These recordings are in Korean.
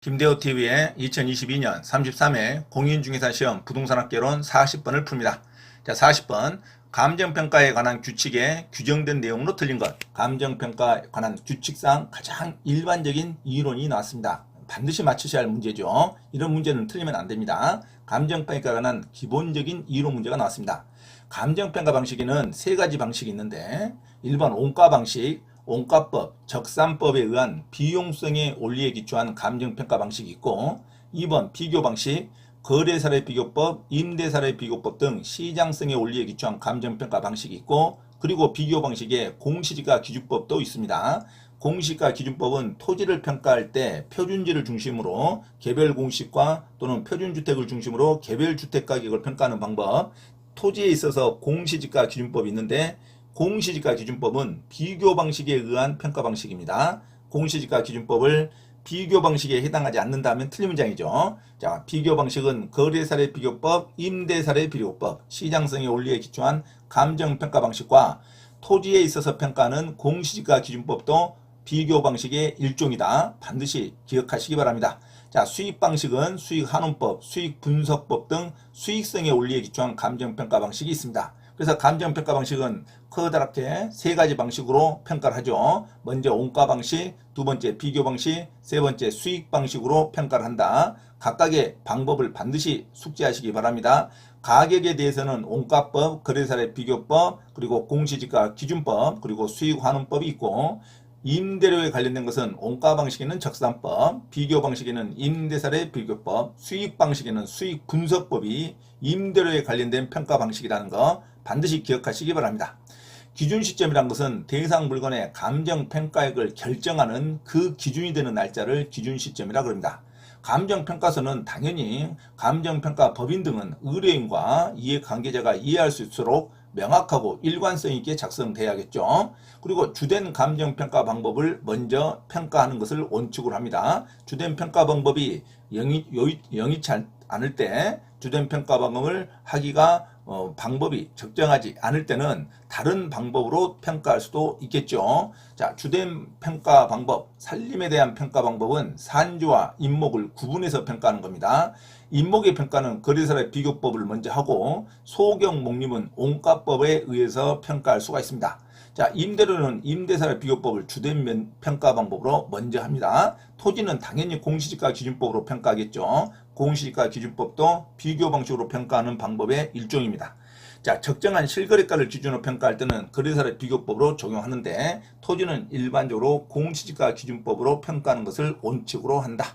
김대호 TV의 2022년 33회 공인중개사 시험 부동산학개론 40번을 풉니다. 자, 40번. 감정평가에 관한 규칙에 규정된 내용으로 틀린 것. 감정평가에 관한 규칙상 가장 일반적인 이론이 나왔습니다. 반드시 맞추셔야 할 문제죠. 이런 문제는 틀리면 안 됩니다. 감정평가에 관한 기본적인 이론 문제가 나왔습니다. 감정평가 방식에는 세 가지 방식이 있는데 1번 온가 방식, 온가법, 적산법에 의한 비용성의 원리에 기초한 감정평가 방식이 있고 2번 비교 방식, 거래사례 비교법, 임대사례 비교법 등 시장성의 원리에 기초한 감정평가 방식이 있고 그리고 비교 방식에 공시지가 기준법도 있습니다. 공시가 기준법은 토지를 평가할 때 표준지를 중심으로 개별 공시과 또는 표준주택을 중심으로 개별 주택 가격을 평가하는 방법, 토지에 있어서 공시지가 기준법이 있는데 공시지가 기준법은 비교 방식에 의한 평가 방식입니다. 공시지가 기준법을 비교 방식에 해당하지 않는다 하면 틀린 문장이죠. 자, 비교 방식은 거래사례 비교법, 임대사례 비교법, 시장성의 원리에 기초한 감정평가 방식과 토지에 있어서 평가하는 공시지가 기준법도 비교 방식의 일종이다. 반드시 기억하시기 바랍니다. 자, 수익 방식은 수익 환원법, 수익 분석법 등 수익성의 원리에 기초한 감정평가 방식이 있습니다. 그래서 감정평가 방식은 커다랗게 세 가지 방식으로 평가를 하죠. 먼저 온가 방식, 두 번째 비교 방식, 세 번째 수익 방식으로 평가를 한다. 각각의 방법을 반드시 숙지하시기 바랍니다. 가격에 대해서는 온가법, 거래사례 비교법, 그리고 공시지가 기준법, 그리고 수익 환원법이 있고 임대료에 관련된 것은 원가 방식에는 적산법, 비교 방식에는 임대사례 비교법, 수익 방식에는 수익 분석법이 임대료에 관련된 평가 방식이라는 거 반드시 기억하시기 바랍니다. 기준 시점이란 것은 대상 물건의 감정 평가액을 결정하는 그 기준이 되는 날짜를 기준 시점이라 그럽니다. 감정 평가서는 당연히 감정 평가 법인 등은 의뢰인과 이해 관계자가 이해할 수 있도록 명확하고 일관성 있게 작성돼야겠죠. 그리고 주된 감정 평가 방법을 먼저 평가하는 것을 원칙으로 합니다. 주된 평가 방법이 영이, 영이치 않을 때 주된 평가 방법을 하기가 어, 방법이 적정하지 않을 때는 다른 방법으로 평가할 수도 있겠죠. 자, 주된 평가 방법, 살림에 대한 평가 방법은 산지와 임목을 구분해서 평가하는 겁니다. 임목의 평가는 거래사례 비교법을 먼저 하고 소경 목림은 온가법에 의해서 평가할 수가 있습니다. 자, 임대료는 임대사례 비교법을 주된 평가 방법으로 먼저 합니다. 토지는 당연히 공시지가 기준법으로 평가하겠죠. 공시지가 기준법도 비교 방식으로 평가하는 방법의 일종입니다. 자, 적정한 실거래가를 기준으로 평가할 때는 거래사례 비교법으로 적용하는데 토지는 일반적으로 공시지가 기준법으로 평가하는 것을 원칙으로 한다.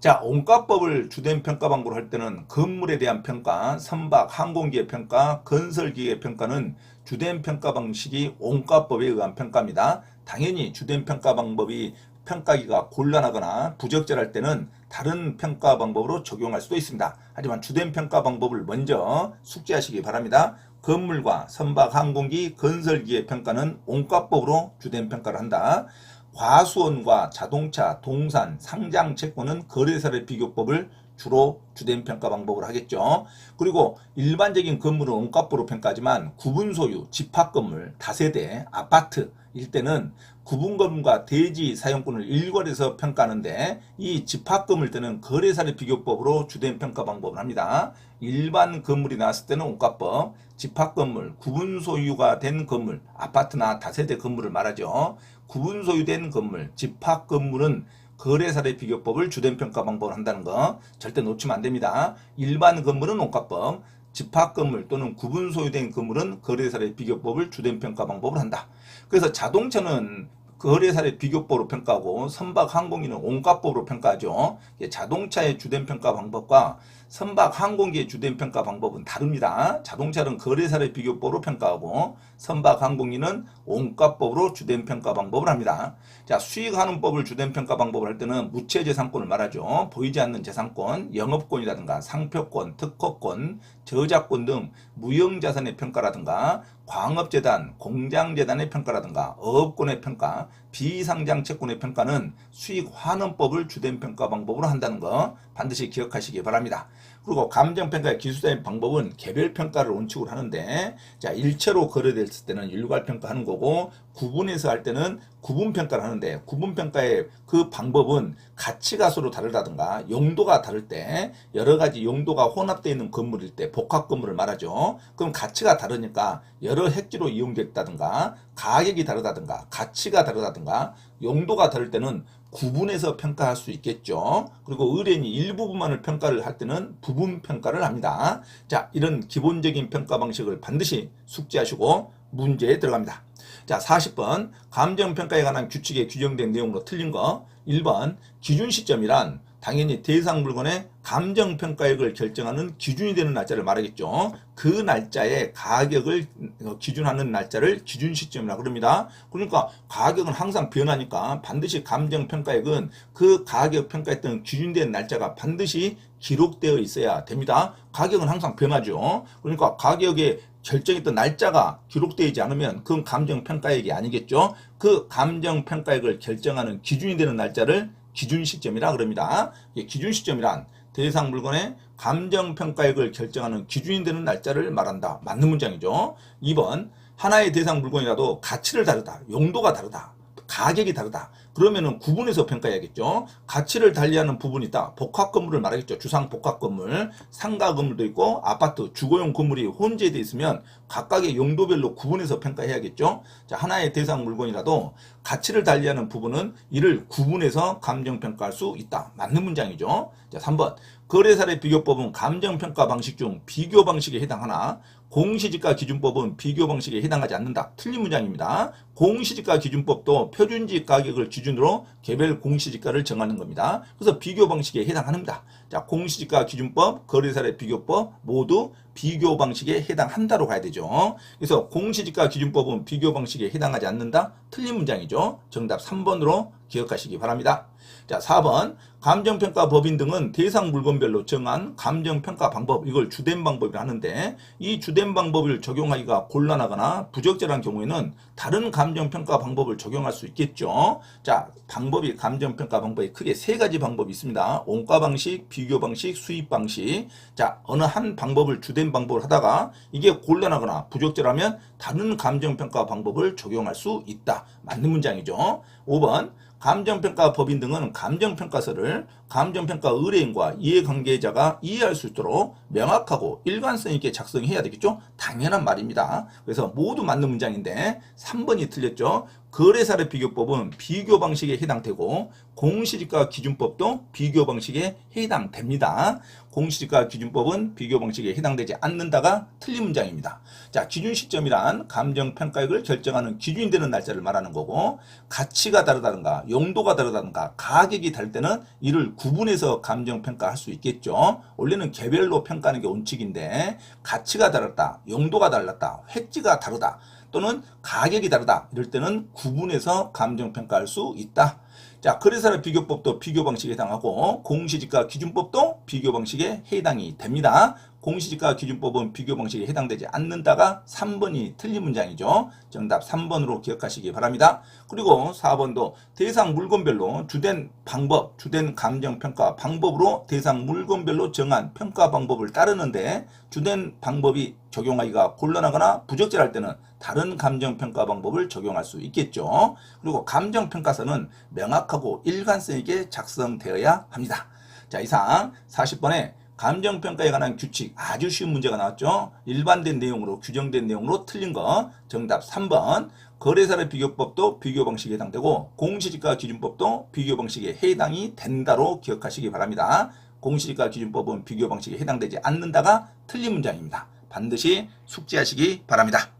자, 온가법을 주된 평가 방법으로 할 때는 건물에 대한 평가, 선박, 항공기의 평가, 건설기의 평가는 주된 평가 방식이 온가법에 의한 평가입니다. 당연히 주된 평가 방법이 평가기가 곤란하거나 부적절할 때는 다른 평가 방법으로 적용할 수도 있습니다. 하지만 주된 평가 방법을 먼저 숙지하시기 바랍니다. 건물과 선박, 항공기, 건설기의 평가는 온가법으로 주된 평가를 한다. 과수원과 자동차, 동산, 상장 채권은 거래사례 비교법을 주로 주된 평가 방법으로 하겠죠. 그리고 일반적인 건물은 원가법으로 평가하지만 구분 소유, 집합 건물, 다세대, 아파트 일때는 구분 건물과 대지 사용권을 일괄해서 평가하는데 이 집합 건물 때는 거래사례 비교법으로 주된 평가 방법을 합니다. 일반 건물이 나왔을 때는 원가법, 집합 건물, 구분 소유가 된 건물, 아파트나 다세대 건물을 말하죠. 구분 소유된 건물, 집합 건물은 거래사례 비교법을 주된 평가 방법을 한다는 거 절대 놓치면 안 됩니다. 일반 건물은 원가법, 집합 건물 또는 구분 소유된 건물은 거래사례 비교법을 주된 평가 방법을 한다. 그래서 자동차는 거래사례 비교법으로 평가하고 선박 항공기는 온가법으로 평가하죠. 자동차의 주된 평가 방법과 선박 항공기의 주된 평가 방법은 다릅니다. 자동차는 거래사례 비교법으로 평가하고 선박 항공기는 온가법으로 주된 평가 방법을 합니다. 자, 수익환원법을 주된 평가 방법을 할 때는 무채 재산권을 말하죠. 보이지 않는 재산권, 영업권이라든가 상표권, 특허권, 저작권 등 무형 자산의 평가라든가 광업재단, 공장재단의 평가라든가 어업권의 평가, 비상장 채권의 평가는 수익 환원법을 주된 평가 방법으로 한다는 거 반드시 기억하시기 바랍니다. 그리고 감정평가의 기술자인 방법은 개별 평가를 원칙으로 하는데 자 일체로 거래됐을 때는 일괄 평가하는 거고 구분해서 할 때는 구분 평가를 하는데 구분 평가의 그 방법은 가치가 서로 다르다든가 용도가 다를 때 여러 가지 용도가 혼합되어 있는 건물일 때 복합 건물을 말하죠. 그럼 가치가 다르니까 여러 핵지로 이용됐다든가 가격이 다르다든가 가치가 다르다든가 용도가 다를 때는 구분해서 평가할 수 있겠죠. 그리고 의뢰인이 일부분만을 평가를 할 때는 부분 평가를 합니다. 자, 이런 기본적인 평가 방식을 반드시 숙지하시고 문제에 들어갑니다. 자, 40번. 감정평가에 관한 규칙에 규정된 내용으로 틀린 거. 1번. 기준 시점이란 당연히 대상 물건의 감정 평가액을 결정하는 기준이 되는 날짜를 말하겠죠. 그 날짜의 가격을 어, 기준하는 날짜를 기준 시점이라고 그럽니다. 그러니까 가격은 항상 변하니까 반드시 감정 평가액은 그 가격 평가했던 기준된 날짜가 반드시 기록되어 있어야 됩니다. 가격은 항상 변하죠. 그러니까 가격의 결정했던 날짜가 기록되지 않으면 그건 감정 평가액이 아니겠죠. 그 감정 평가액을 결정하는 기준이 되는 날짜를 기준 시점이라 그럽니다. 기준 시점이란 대상 물건의 감정 평가액을 결정하는 기준이 되는 날짜를 말한다. 맞는 문장이죠. 2번 하나의 대상 물건이라도 가치를 다르다. 용도가 다르다. 가격이 다르다. 그러면은 구분해서 평가해야겠죠. 가치를 달리하는 부분이 있다. 복합 건물을 말하겠죠. 주상 복합 건물, 상가 건물도 있고 아파트, 주거용 건물이 혼재되어 있으면 각각의 용도별로 구분해서 평가해야겠죠. 자, 하나의 대상 물건이라도 가치를 달리하는 부분은 이를 구분해서 감정 평가할 수 있다. 맞는 문장이죠. 자, 3번. 거래사례 비교법은 감정평가 방식 중 비교 방식에 해당하나 공시지가 기준법은 비교 방식에 해당하지 않는다. 틀린 문장입니다. 공시지가 기준법도 표준지 가격을 기준으로 개별 공시지가를 정하는 겁니다. 그래서 비교 방식에 해당합니다. 자, 공시지가 기준법, 거래사례 비교법 모두 비교 방식에 해당한다로 가야 되죠. 그래서 공시지가 기준법은 비교 방식에 해당하지 않는다. 틀린 문장이죠. 정답 3번으로 기억하시기 바랍니다. 자, 4번. 감정평가 법인 등은 대상 물건별로 정한 감정평가 방법, 이걸 주된 방법이라 하는데, 이 주된 방법을 적용하기가 곤란하거나 부적절한 경우에는 다른 감정평가 방법을 적용할 수 있겠죠. 자, 방법이, 감정평가 방법이 크게 세 가지 방법이 있습니다. 원가 방식, 비교 방식, 수입 방식. 자, 어느 한 방법을 주된 방법을 하다가 이게 곤란하거나 부적절하면 다른 감정평가 방법을 적용할 수 있다. 맞는 문장이죠. 5번. 감정평가 법인 등은 감정평가서를 감정평가 의뢰인과 이해관계자가 이해할 수 있도록 명확하고 일관성 있게 작성해야 되겠죠? 당연한 말입니다. 그래서 모두 맞는 문장인데 3번이 틀렸죠? 거래사례 비교법은 비교 방식에 해당되고 공시지가 기준법도 비교 방식에 해당됩니다. 공시지가 기준법은 비교 방식에 해당되지 않는다가 틀린 문장입니다. 자, 기준 시점이란 감정 평가액을 결정하는 기준이 되는 날짜를 말하는 거고 가치가 다르다든가 용도가 다르다든가 가격이 다를 때는 이를 구분해서 감정 평가할 수 있겠죠. 원래는 개별로 평가하는 게 원칙인데 가치가 다르다, 용도가 달랐다, 획지가 다르다. 또는 가격이 다르다. 이럴 때는 구분해서 감정 평가할 수 있다. 자, 거래사례 비교법도 비교 방식에 해당하고 공시지가 기준법도 비교 방식에 해당이 됩니다. 공시지가 기준법은 비교 방식에 해당되지 않는다가 3번이 틀린 문장이죠. 정답 3번으로 기억하시기 바랍니다. 그리고 4번도 대상 물건별로 주된 방법, 주된 감정평가 방법으로 대상 물건별로 정한 평가 방법을 따르는데 주된 방법이 적용하기가 곤란하거나 부적절할 때는 다른 감정평가 방법을 적용할 수 있겠죠. 그리고 감정평가서는 명확하고 일관성 있게 작성되어야 합니다. 자, 이상 40번에 감정평가에 관한 규칙 아주 쉬운 문제가 나왔죠. 일반된 내용으로 규정된 내용으로 틀린 거 정답 3번 거래사례 비교법도 비교 방식에 해당되고 공시지가 기준법도 비교 방식에 해당이 된다로 기억하시기 바랍니다. 공시지가 기준법은 비교 방식에 해당되지 않는다가 틀린 문장입니다. 반드시 숙지하시기 바랍니다.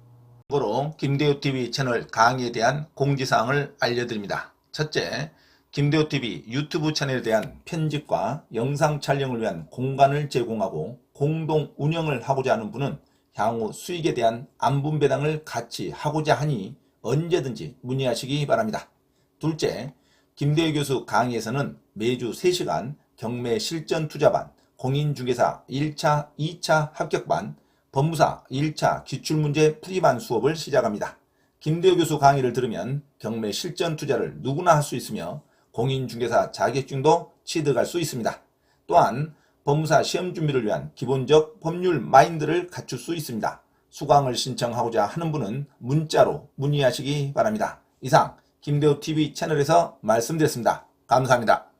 참고로 김대호TV 채널 강의에 대한 공지사항을 알려드립니다. 첫째, 김대호TV 유튜브 채널에 대한 편집과 영상 촬영을 위한 공간을 제공하고 공동 운영을 하고자 하는 분은 향후 수익에 대한 안분 배당을 같이 하고자 하니 언제든지 문의하시기 바랍니다. 둘째, 김대호 교수 강의에서는 매주 3시간 경매 실전 투자반, 공인중개사 1차, 2차 합격반, 법무사 1차 기출문제 풀이반 수업을 시작합니다. 김대호 교수 강의를 들으면 경매 실전 투자를 누구나 할 수 있으며 공인중개사 자격증도 취득할 수 있습니다. 또한 법무사 시험 준비를 위한 기본적 법률 마인드를 갖출 수 있습니다. 수강을 신청하고자 하는 분은 문자로 문의하시기 바랍니다. 이상 김대호 TV 채널에서 말씀드렸습니다. 감사합니다.